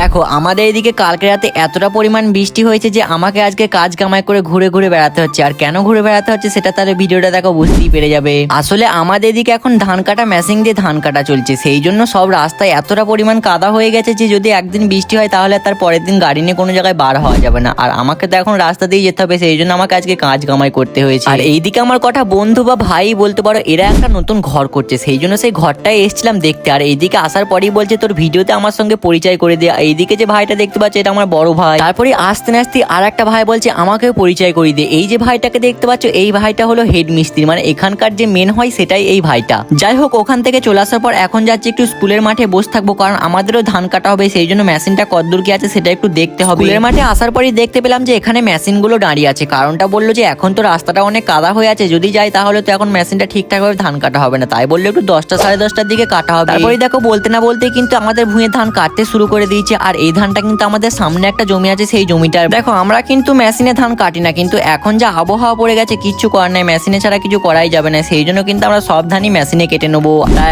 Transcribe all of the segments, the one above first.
দেখো, আমাদের এদিকে কালকে রাতে এতটা পরিমাণ বৃষ্টি হয়েছে যে আমাকে আজকে কাজ কামাই করে ঘুরে ঘুরে বেড়াতে হচ্ছে। আর কেন ঘুরে বেড়াতে হচ্ছে সেটা তাহলে ভিডিওটা দেখো, বুঝতেই পেরে যাবে। আসলে আমাদের এদিকে এখন ধান কাটা মেশিন দিয়ে ধান কাটা চলছে। সেই জন্য সব রাস্তায় এতটা পরিমাণ কাদা হয়ে গেছে যে যদি একদিন বৃষ্টি হয় তাহলে তার পরের দিন গাড়ি নিয়ে কোনো জায়গায় বার হওয়া যাবে না। আর আমাকে তো এখন রাস্তা দিয়ে যেতে হবে, সেই জন্য আমাকে আজকে কাজ কামাই করতে হয়েছে। আর এইদিকে আমার কথা বন্ধু বা ভাই বলতে পারো, এরা একটা নতুন ঘর করছে। সেই জন্য সেই ঘরটায় এসেছিলাম দেখতে। আর এইদিকে আসার পরেই বলছে, তোর ভিডিওতে আমার সঙ্গে পরিচয় করে দে। এইদিকে যে ভাইটা দেখতে পাচ্ছ, এটা আমার বড় ভাই। তারপরে আসতে আসতে আর একটা ভাই বলছে, আমাকেও পরিচয় করিয়ে দে। এই যে ভাইটাকে দেখতে পাচ্ছ, এই ভাইটা হলো হেড মিস্ত্রি মানে এখানকার যে মেন হয়, সেটাই এই ভাইটা। যাই হোক, ওখান থেকে চলে আসার পর এখন যাচ্ছি একটু স্কুলের মাঠে বসে থাকব, কারণ আমাদেরও ধান কাটা হবে, সেই জন্য মেশিনটা কতদূর কি আছে, সেটা একটু দেখতে হবে। স্কুলের মাঠে আসার পরই দেখতে পেলাম যে, এখানে মেশিনগুলো দাঁড়িয়ে আছে। কারণটা বলল যে, এখন তো রাস্তাটা অনেক কাদা হয়ে আছে, যদি যাই তাহলে তো এখন মেশিনটা ঠিকঠাক ভাবে ধান কাটা হবে না। তাই বলল একটু দশটা সাড়ে দশটার দিকে কাটা হবে। তারপরে দেখো, বলতে না বলতে কিন্তু আমাদের ভুঁয়ে ধান কাটতে শুরু করে দিয়েছে। আর এই ধানটা কিন্তু আমাদের সামনে একটা জমি আছে, সেই জমিটার দেখো, আমরা কিন্তু মেশিনে ধান কাটি না, কিন্তু এখন যা আবহাওয়া পড়ে গেছে, কিচ্ছু করার নাই। মেশিনে ছাড়া কিছু করাই যাবে না, সেই জন্য কিন্তু আমরা সব ধানই মেশিনে কেটে নেব।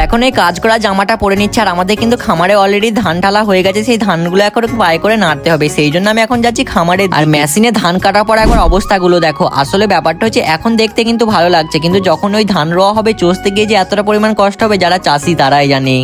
এখন এই কাজ করা জামাটা পরে নিচ্ছে, আর আমাদের কিন্তু খামারে অলরেডি ধান ঢালা হয়ে গেছে, সেই ধানগুলো এখন পায়ে করে নাড়তে হবে। সেই জন্য আমি এখন যাচ্ছি খামারে। আর মেশিনে ধান কাটার পর একবার অবস্থাগুলো দেখো। আসলে ব্যাপারটা হচ্ছে, এখন দেখতে কিন্তু ভালো লাগছে, কিন্তু যখন ওই ধান রোয়া হবে, চষতে গিয়ে যে এতটা পরিমাণ কষ্ট হবে, যারা চাষি তারাই জানে।